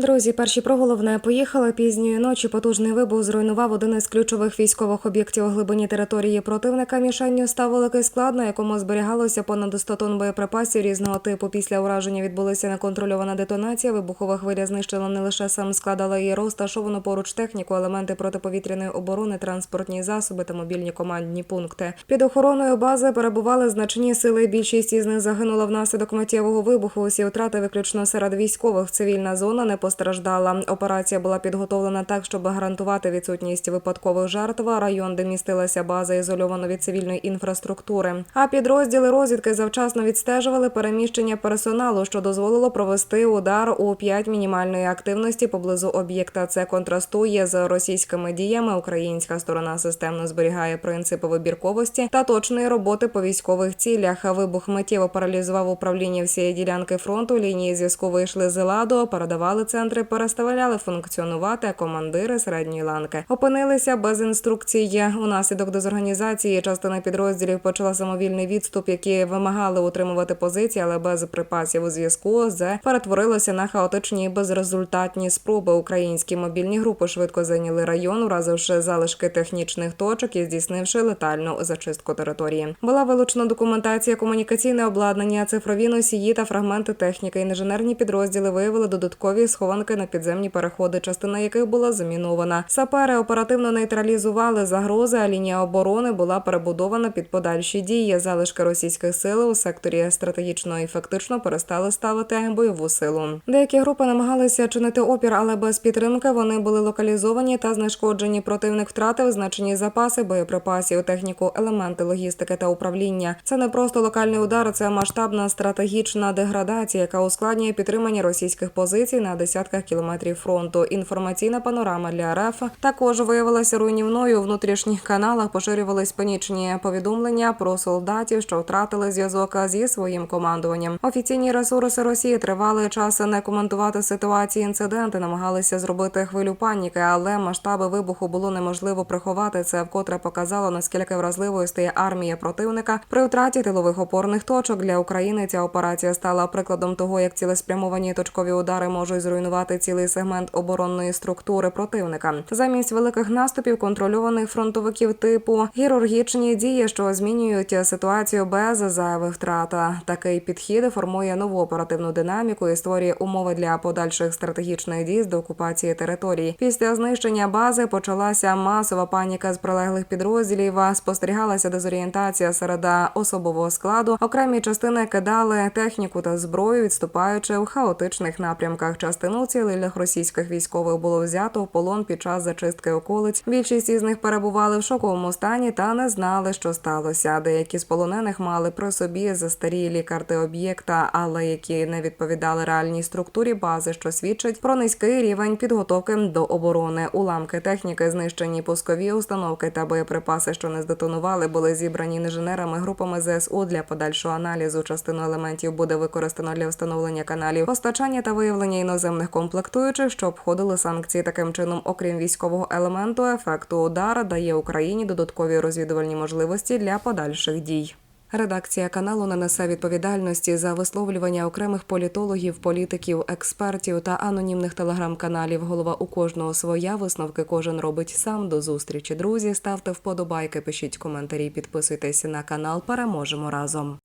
Друзі, перші про головне поїхали пізньої ночі. Потужний вибух зруйнував один із ключових військових об'єктів у глибині території противника. Мішенню став великий склад, на якому зберігалося понад 100 тонн боєприпасів різного типу. Після ураження відбулася неконтрольована детонація. Вибухова хвиля знищила не лише сам склад, але й розташовану поруч техніку, елементи протиповітряної оборони, транспортні засоби та мобільні командні пункти. Під охороною бази перебували значні сили. Більшість із них загинула внаслідок миттєвого вибуху. Усі втрати виключно серед військових. Цивільна зона не постраждала. Операція була підготовлена так, щоб гарантувати відсутність випадкових жертв. Район, де містилася база, ізольовано від цивільної інфраструктури. А підрозділи розвідки завчасно відстежували переміщення персоналу, що дозволило провести удар у 5 мінімальної активності поблизу об'єкта. Це контрастує з російськими діями. Українська сторона системно зберігає принципи вибірковості та точної роботи по військових цілях. Вибух миттєво паралізував управління всієї ділянки фронту. Лінії зв'язку вийшли з ладу, передавали центри, переставляли функціонувати. а Командири середньої ланки опинилися без інструкцій. Унаслідок дезорганізації частина підрозділів почала самовільний відступ, які вимагали утримувати позиції, але без припасів у зв'язку з перетворилося на хаотичні безрезультатні спроби. Українські мобільні групи швидко зайняли район, уразивши залишки технічних точок і здійснивши летальну зачистку території. Була вилучена документація, комунікаційне обладнання, цифрові носії та фрагменти техніки. Інженерні підрозділи виявили додаткові схованки на підземні переходи, частина яких була замінована. Сапери оперативно нейтралізували загрози, а лінія оборони була перебудована під подальші дії. Залишки російських сил у секторі стратегічно і фактично перестали ставити бойову силу. Деякі групи намагалися чинити опір, але без підтримки вони були локалізовані та знешкоджені. Противник втратив значні запаси боєприпасів, техніку, елементи логістики та управління. Це не просто локальний удар, це масштабна стратегічна деградація, яка ускладнює підтримання російських позицій на десятках кілометрів фронту. Інформаційна панорама для РФ також виявилася руйнівною. У внутрішніх каналах поширювались панічні повідомлення про солдатів, що втратили зв'язок зі своїм командуванням. Офіційні ресурси Росії тривалий час не коментувати ситуації. Інциденти намагалися зробити хвилю паніки, але масштаби вибуху було неможливо приховати. Це вкотре показало наскільки вразливою стає армія противника при втраті тилових опорних точок для України. Ця операція стала прикладом того, як цілеспрямовані точкові удари можуть зруйнувати цілий сегмент оборонної структури противника. Замість великих наступів контрольованих фронтовиків типу хірургічні дії, що змінюють ситуацію без зайвих втрат. Такий підхід формує нову оперативну динаміку і створює умови для подальших стратегічних дій з деокупації території. Після знищення бази почалася масова паніка з прилеглих підрозділів. Спостерігалася дезорієнтація серед особового складу. Окремі частини кидали техніку та зброю, відступаючи в хаотичних напрямках. Частину цілих російських військових було взято в полон під час зачистки околиць. Більшість із них перебували в шоковому стані та не знали, що сталося. Деякі з полонених мали при собі застарілі карти об'єкта, але які не відповідали реальній структурі бази, що свідчить про низький рівень підготовки до оборони. Уламки техніки, знищені пускові установки та боєприпаси, що не здетонували, були зібрані інженерами групами ЗСУ для подальшого аналізу. Частину елементів буде використано для встановлення каналів постачання та виявлення іноземних комплектуючих, що обходили санкції. Таким чином, окрім військового елементу, ефекту удара дає Україні додаткові розвідувальні можливості для подальших дій. Редакція каналу не несе відповідальності за висловлювання окремих політологів, політиків, експертів та анонімних телеграм-каналів. Голова у кожного своя висновки кожен робить сам. До зустрічі, друзі. Ставте вподобайки, пишіть коментарі, підписуйтесь на канал. Переможемо разом.